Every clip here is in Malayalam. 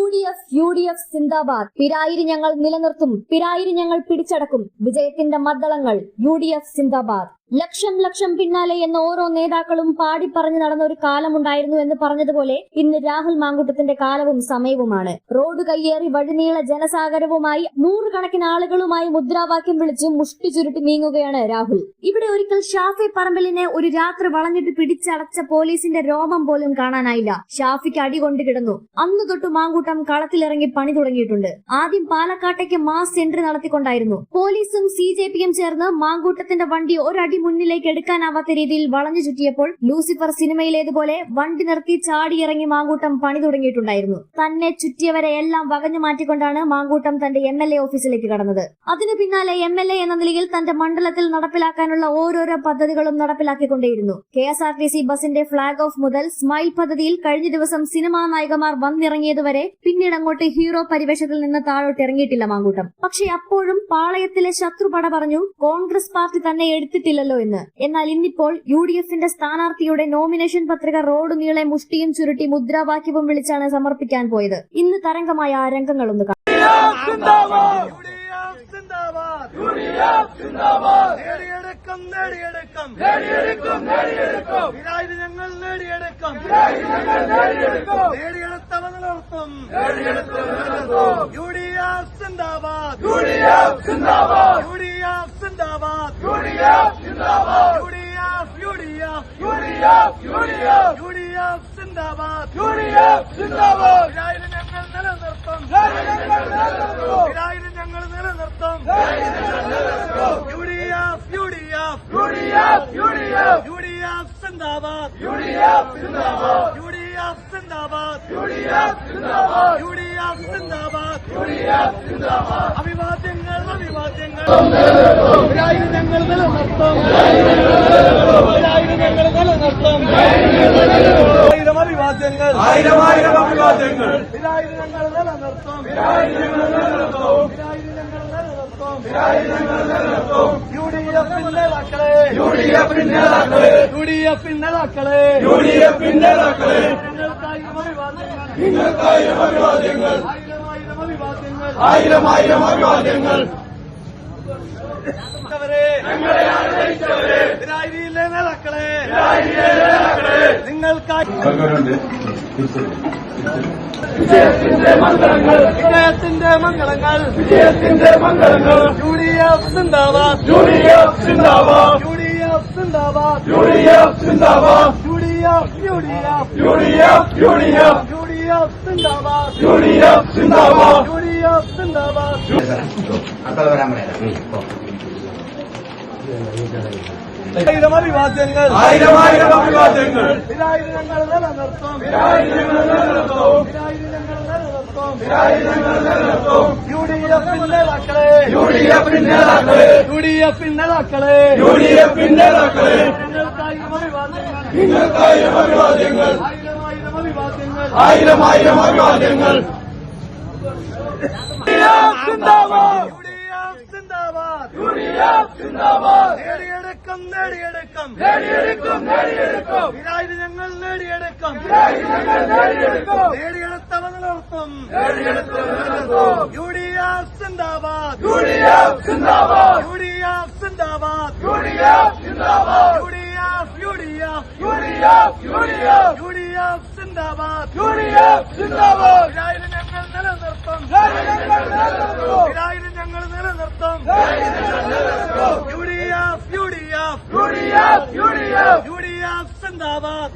U D F U D F സിന്ദാബാദ്. പിരായിരി ഞങ്ങൾ നിലനിർത്തും. പിരായിരി ഞങ്ങൾ പിടിച്ചടക്കും. വിജയത്തിന്റെ മദ്ദളങ്ങൾ യു ഡി എഫ് സിന്ദാബാദ്. ലക്ഷം ലക്ഷം പിന്നാലെ എന്ന ഓരോ നേതാക്കളും പാടി പറഞ്ഞു നടന്ന ഒരു കാലമുണ്ടായിരുന്നു എന്ന് പറഞ്ഞതുപോലെ ഇന്ന് രാഹുൽ മാങ്കുട്ടത്തിന്റെ കാലവും സമയവുമാണ്. റോഡ് കയ്യേറി വഴിനീള ജനസാഗരവുമായി നൂറുകണക്കിന് ആളുകളുമായി മുദ്രാവാക്യം വിളിച്ച് മുഷ്ടി ചുരുട്ടി നീങ്ങുകയാണ് രാഹുൽ. ഇവിടെ ഒരിക്കൽ ഷാഫി പറമ്പലിനെ ഒരു രാത്രി വളഞ്ഞിട്ട് പിടിച്ചടച്ച പോലീസിന്റെ രോമം പോലും കാണാനായില്ല. ഷാഫിക്ക് അടി കൊണ്ട് കിടന്നു. അന്ന് തൊട്ട് മാങ്കൂട്ടം കളത്തിലിറങ്ങി പണി തുടങ്ങിയിട്ടുണ്ട്. ആദ്യം പാലക്കാട്ടേക്ക് മാസ് എൻട്രി നടത്തിക്കൊണ്ടായിരുന്നു. പോലീസും സി ജെ പിയും ചേർന്ന് മാങ്കൂട്ടത്തിന്റെ വണ്ടി ഒരടി മുന്നിലേക്ക് എടുക്കാനാവാത്ത രീതിയിൽ വളഞ്ഞു ചുറ്റിയപ്പോൾ ലൂസിഫർ സിനിമയിലേതുപോലെ വണ്ടി നിർത്തി ചാടിയിറങ്ങി മാങ്കൂട്ടം പണി തുടങ്ങിയിട്ടുണ്ടായിരുന്നു. തന്നെ ചുറ്റിയവരെ എല്ലാം വകഞ്ഞു മാറ്റിക്കൊണ്ടാണ് മാങ്കൂട്ടം തന്റെ എം എൽ എ ഓഫീസിലേക്ക് കടന്നത്. അതിനു പിന്നാലെ എം എൽ എ എന്ന നിലയിൽ തന്റെ മണ്ഡലത്തിൽ നടപ്പിലാക്കാനുള്ള ഓരോരോ പദ്ധതികളും നടപ്പിലാക്കിക്കൊണ്ടേയിരുന്നു. K S R T C ബസിന്റെ ഫ്ളാഗ് ഓഫ് മുതൽ സ്മൈൽ പദ്ധതിയിൽ കഴിഞ്ഞ ദിവസം സിനിമാ നായകമാർ വന്നിറങ്ങിയതുവരെ പിന്നീട് അങ്ങോട്ട് ഹീറോ പരിവേഷത്തിൽ നിന്ന് താഴോട്ട് ഇറങ്ങിയിട്ടില്ല മാങ്കൂട്ടം. പക്ഷെ അപ്പോഴും പാളയത്തിലെ ശത്രുപട പറഞ്ഞു കോൺഗ്രസ് പാർട്ടി തന്നെ എടുത്തിട്ടില്ലല്ലോ എന്ന്. എന്നാൽ ഇന്നിപ്പോൾ യു ഡി എഫിന്റെ സ്ഥാനാർത്ഥിയുടെ നോമിനേഷൻ പത്രിക റോഡ് നീളെ മുഷ്ടിയും ചുരുട്ടി മുദ്രാവാക്യവും വിളിച്ചാണ് സമർപ്പിക്കാൻ പോയത്. ഇന്ന് തരംഗമായ ആ രംഗങ്ങളൊന്ന് കാണാം. നേടിയെടുക്കും നേടിയെടുക്കും. നേടിയെടുക്കും നേടിയെടുക്കും. ഇതായത് ഞങ്ങൾ നേടിയെടുക്കും. നേടിയെടുക്കും നേടിയെടുത്തവ നിലനിർത്തും യു ഡി എഫ് സിന്ദാബാദ്. യു ഡി എഫ് സിന്ദാബാദ്. യു ഡി എഫ് സിന്ദാബാദ്. യു ഡി എഫ് സിന്ദാബാദ്. U D F U D F U D F U D F U D F സിന്ദാബാദ് യു ഡി എഫ് സിന്ദാബാദ് ഇതായത് ഞങ്ങൾ നിലനിർത്തും. ഇതായത് ഞങ്ങൾ നിലനിർത്തും. U D F U D F U D F U D F U D F സിന്ദാബാദ് യു ഡി എഫ് സിന്ദാബാദ് യു ഡി എഫ് സിന്ദാബാദ് യു ഡി എഫ് സിന്ദാബാദ് യു ഡി എഫ് സിന്ദാബാദ് യു ഡി എഫ് സിന്ദാബാദ് അഭിവാദ്യങ്ങൾ അഭിവാദ്യങ്ങൾ ഞങ്ങൾ നിലനിർത്തും. ഞങ്ങൾ നിലനിർത്തും. അഭിവാദ്യങ്ങൾ. ആയിരം ആയിരം അഭിവാദ്യങ്ങൾ. ഇതായത് ഞങ്ങൾ നിലനിർത്തും. ഇതായത് ഞങ്ങൾ നിലനിർത്തും. ഇതായത് ഞങ്ങൾ നിലനിർത്തും. യു ഡി എഫിന്റെ നേതാക്കളെ യു ഡി എഫ് നേതാക്കളെ യു ഡി എഫിന്റെ നേതാക്കളെ യു ഡി എഫ് നേതാക്കളെ ഞങ്ങൾക്കായിരം അഭിവാദ്യങ്ങൾ. നിങ്ങൾക്കായിരം അഭിവാദ്യങ്ങൾ. ആയിരം ആയിരം അഭിവാദ്യങ്ങൾ. ആയിരം ആയിരം അഭിവാദ്യങ്ങൾ. നേതാക്കളെ നിങ്ങൾക്കായി വിജയത്തിന്റെ മംഗളങ്ങൾ. വിജയത്തിന്റെ മംഗളങ്ങൾ. വിജയത്തിന്റെ മംഗളങ്ങൾ. യു ഡി എഫ് സിന്ദാബാദ്. യു ഡി എഫ് സിന്ദാബാദ്. യു ഡി എഫ് സിന്ദാബാദ്. യു ഡി എഫ് സിന്ദാബാദ്. U D F U D F U D F U D F U D F സിന്ദാബാദ്. യു ഡി എഫ് സിന്ദാബാദ്. യു ഡി എഫ് സിന്ദാബാദ് അടുത്തത് വരാൻ പറയാം ആയിരം അഭിവാദ്യങ്ങൾ ആയിരം ആയിരം അഭിവാദ്യങ്ങൾ ഇതായത് ഞങ്ങൾ നിലനിർത്തും ഇതായത് ഞങ്ങൾ നിലനിർത്തും ഇതായത് ഞങ്ങൾ നിലനിർത്തും ഇതായത് ഞങ്ങൾ നിലനിർത്തും യു ഡി എഫിന്റെ നേതാക്കളെ യു ഡി എഫ് നേതാക്കളെ യു ഡി എഫിന്റെ നേതാക്കളെ യു ഡി എഫ് നേതാക്കളെ നിങ്ങൾക്കായിരം അഭിവാദ്യങ്ങൾ. ആയിരം ആയിരം അഭിവാദ്യങ്ങൾ. ആയിരം ആയിരം അഭിവാദ്യങ്ങൾ. സിന്ദാബാദ് സിന്ദാബാദ് സിന്ദാബാദ് നേടിയെടുക്കും നേടിയെടുക്കും. നേടിയെടുക്കും നേടിയെടുക്കും. ഇതായത് ഞങ്ങൾ നേടിയെടുക്കും. നേടിയെടുത്തവ നിലനിർത്തും യു ഡി എഫ് സിന്ദാബാദ് യു ഡി എഫ് സിന്ദാബാദ് യു ഡി എഫ് സിന്ദാബാദ് യു ഡി എഫ് സിന്ദാബാദ് U D F U D F U D F U D F U D F സിന്ദാബാദ് യു ഡി എഫ് സിന്ദാബാദ് ഞങ്ങൾ നിലനിർത്തും ഞങ്ങൾ നിലനിർത്തും ഇതായത് ഞങ്ങൾ നിലനിർത്തും U D F U D F U D F U D F U D F സിന്ദാബാദ്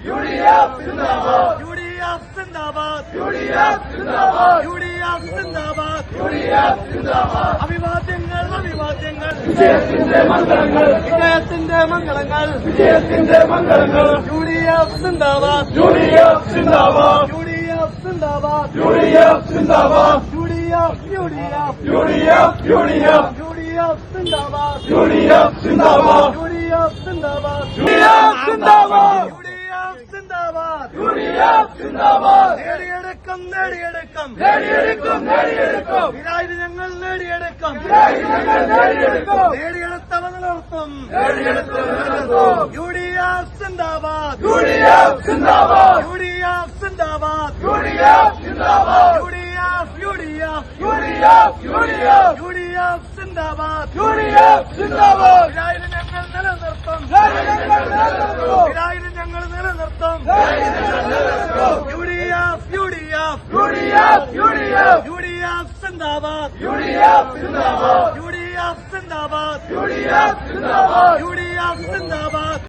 യു ഡി എഫ് സിന്ദാബാദ് യു ഡി എഫ് സിന്ദാബാദ് യു ഡി എഫ് സിന്ദാബാദ് യു ഡി എഫ് സിന്ദാബാദ് യു ഡി എഫ് സിന്ദാബാദ് അഭിവാദ്യങ്ങൾ അഭിവാദ്യങ്ങൾ വിജയത്തിന്റെ മംഗളങ്ങൾ വിജയത്തിന്റെ മംഗളങ്ങൾ വിജയത്തിന്റെ മംഗളങ്ങൾ യു ഡി എഫ് സിന്ദാബാദ് യു ഡി എഫ് സിന്ദാബാദ് യു ഡി എഫ് സിന്ദാബാദ് യു ഡി എഫ് സിന്ദാബാദ് U D F U D F U D F U D F U D F സിന്ദാബാദ് യു ഡി എഫ് സിന്ദാബാദ് യു ഡി എഫ് സിന്ദാബാദ് യു ഡി എഫ് സിന്ദാബാദ് യു ഡി എഫ് എഫ് സിന്ദാബാദ് നേടിയെടുക്കും നേടിയെടുക്കും. നേടിയെടുക്കും നേടിയെടുക്കും. ഇതായത് ഞങ്ങൾ നേടിയെടുക്കും. നേടിയെടുക്കും നേടിയെടുത്തവ നിലനിർത്തും നേടിയെടുക്കും. നിലനിർത്തും യു ഡി എഫ് സിന്ദാബാദ് യു ഡി എഫ് സിന്ദാബാദ് യു ഡി എഫ് സിന്ദാബാദ് യു ഡി എഫ് സിന്ദാബാദ് യു ഡി എഫ് സിന്ദാബാദ്. യു ഡി എഫ് സിന്ദാബാദ് ഇതായാലും ഞങ്ങൾ നിലനിർത്തും. ഇതായാലും ഞങ്ങൾ നിലനിർത്തും. U D F U D F U D F U D F U D F സിന്ദാബാദ്.